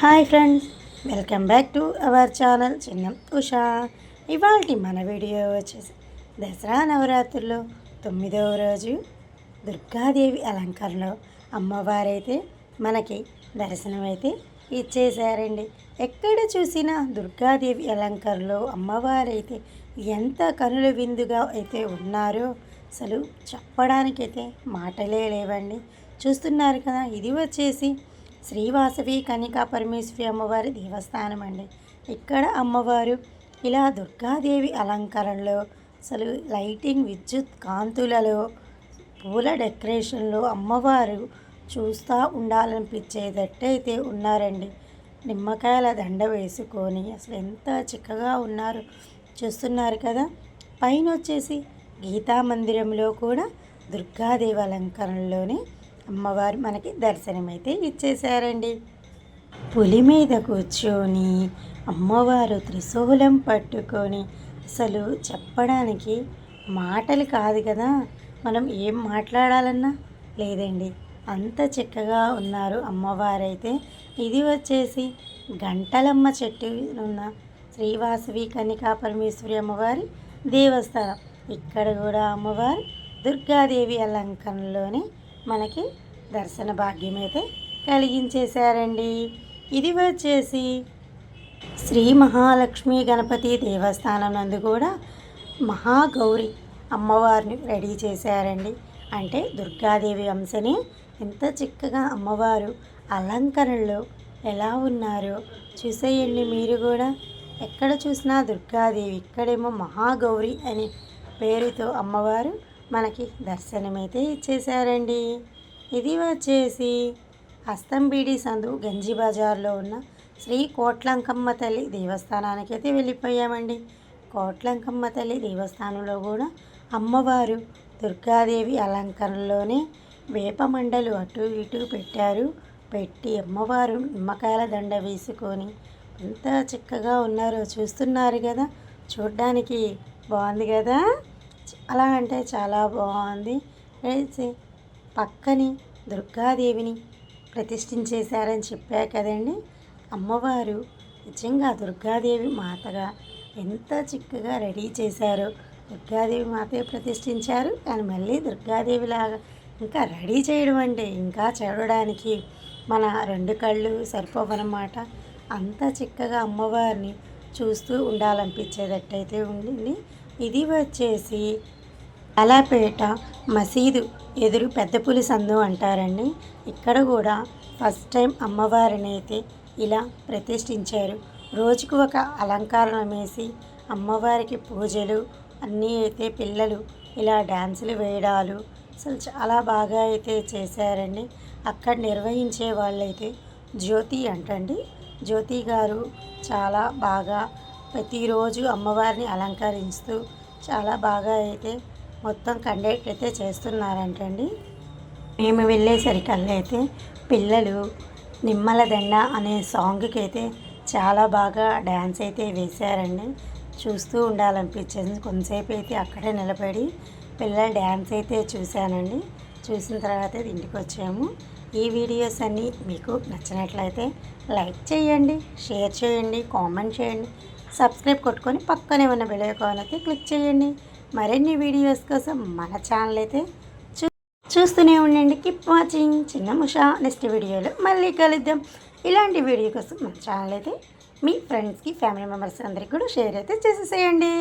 Hi friends welcome back to our channel Chinnam Usha. ఇవాళ మన video వచ్చేసి దసరా నవరాత్రుల్లో తొమ్మిదవ రోజు దుర్గాదేవి అలంకరణలో అమ్మవారైతే మనకి దర్శనం అయితే ఇచ్చేసారండి ఎక్కడ చూసినా దుర్గాదేవి అలంకరణలో అమ్మవారైతే ఎంత కనుల విందుగా అయితే ఉన్నారో అసలు చెప్పడానికైతే మాటలే లేవండి. చూస్తున్నారు కదా ఇది వచ్చేసి శ్రీవాసవి కనికా పరమేశ్వరి అమ్మవారి దేవస్థానం అండి. ఇక్కడ అమ్మవారు? ఇలా దుర్గాదేవి అలంకరణలో అసలు లైటింగ్ విద్యుత్ కాంతులలో పూల డెకరేషన్లో అమ్మవారు చూస్తూ ఉండాలనిపించేటట్టయితే ఉన్నారండి. నిమ్మకాయల దండ వేసుకొని అసలు ఎంత చిక్కగా ఉన్నారు చూస్తున్నారు కదా. పైన వచ్చేసి గీతా మందిరంలో కూడా దుర్గాదేవి అలంకరణలోనే అమ్మవారు మనకి దర్శనమైతే ఇచ్చేశారండి. పులి మీద కూర్చొని అమ్మవారు త్రిశూలం పట్టుకొని అసలు చెప్పడానికి మాటలు కాదు కదా. మనం ఏం మాట్లాడాలన్నా? లేదండి. అంత చక్కగా ఉన్నారు అమ్మవారైతే. ఇది వచ్చేసి గంటలమ్మ చెట్టు ఉన్న శ్రీవాసవి కనికా పరమేశ్వరి అమ్మవారి దేవస్థానం. ఇక్కడ కూడా అమ్మవారు దుర్గాదేవి అలంకరణలోనే మనకి దర్శన భాగ్యం అయితే కలిగించేశారండి. ఇది వచ్చేసి శ్రీ మహాలక్ష్మి గణపతి దేవస్థానం నందు కూడా మహాగౌరి అమ్మవారిని రెడీ చేశారండి. అంటే దుర్గాదేవి అంశని ఎంత చిక్కగా అమ్మవారు అలంకరణలో ఎలా ఉన్నారో చూసేయండి మీరు కూడా. ఎక్కడ చూసినా దుర్గాదేవి ఇక్కడేమో మహాగౌరి అనే పేరుతో అమ్మవారు మనకి దర్శనమైతే ఇచ్చేసారండి ఇది వచ్చేసి అస్తంబీడి సందు గంజి బజార్లో ఉన్న శ్రీ కోట్లంకమ్మ తల్లి దేవస్థానానికి అయితే వెళ్ళిపోయామండి. కోట్లంకమ్మ తల్లి దేవస్థానంలో కూడా అమ్మవారు దుర్గాదేవి అలంకరణలోనే వేపమండలు అటు ఇటు పెట్టారు. పెట్టి అమ్మవారు నిమ్మకాయల దండ వేసుకొని ఎంత చక్కగా ఉన్నారో చూస్తున్నారు కదా. చూడ్డానికి బాగుంది కదా? చాలా అంటే చాలా బాగుంది. అయితే పక్కని దుర్గాదేవిని ప్రతిష్ఠించేశారని చెప్పా కదండి. అమ్మవారు నిజంగా దుర్గాదేవి మాతగా ఎంత చిక్కగా రెడీ చేశారో. దుర్గాదేవి మాతే ప్రతిష్ఠించారు. కానీ మళ్ళీ దుర్గాదేవిలాగా ఇంకా రెడీ చేయడం అంటే ఇంకా చూడడానికి మన రెండు కళ్ళు సరిపోవనమాట. అంత చిక్కగా అమ్మవారిని చూస్తూ ఉండాలనిపించేటట్టయితే ఉండింది. ఇది వచ్చేసి అలాపేట మసీదు ఎదురు పెద్ద పులి సందు అంటారండి. ఇక్కడ కూడా ఫస్ట్ టైం అమ్మవారిని అయితే ఇలా ప్రతిష్ఠించారు. రోజుకు ఒక అలంకారం వేసి అమ్మవారికి పూజలు అన్నీ అయితే పిల్లలు ఇలా డ్యాన్సులు వేయడాలు అసలు చాలా బాగా అయితే చేశారండి. అక్కడ నిర్వహించే వాళ్ళైతే జ్యోతి అంటండి. జ్యోతి గారు చాలా బాగా ప్రతిరోజు అమ్మవారిని అలంకరిస్తూ చాలా బాగా అయితే మొత్తం కండక్ట్ అయితే చేస్తున్నారంటండి. మేము వెళ్ళేసరికల్లా అయితే పిల్లలు నిమ్మల దండ అనే సాంగ్కి అయితే చాలా బాగా డ్యాన్స్ అయితే వేశారండి. చూస్తూ ఉండాలనిపించింది కొంతసేపు అయితే అక్కడే నిలబడి పిల్లల డ్యాన్స్ అయితే చూశానండి. చూసిన తర్వాత ఇంటికి వచ్చాము. ఈ వీడియోస్ అన్నీ మీకు నచ్చినట్లయితే లైక్ చేయండి షేర్ చేయండి కామెంట్ చేయండి. సబ్స్క్రైబ్ కొట్టుకొని పక్కనే ఉన్న బెల్ ఐకాన్ అయితే క్లిక్ చేయండి. మరిన్ని వీడియోస్ కోసం మన ఛానల్ అయితే చూ చూస్తూనే ఉండండి. కీప్ వాచింగ్ చిన్న ముషా. నెక్స్ట్ వీడియోలో మళ్ళీ కలుద్దాం. ఇలాంటి వీడియో కోసం మన ఛానల్ అయితే మీ ఫ్రెండ్స్కి ఫ్యామిలీ మెంబర్స్ అందరికీ కూడా షేర్ అయితే చేసేసేయండి.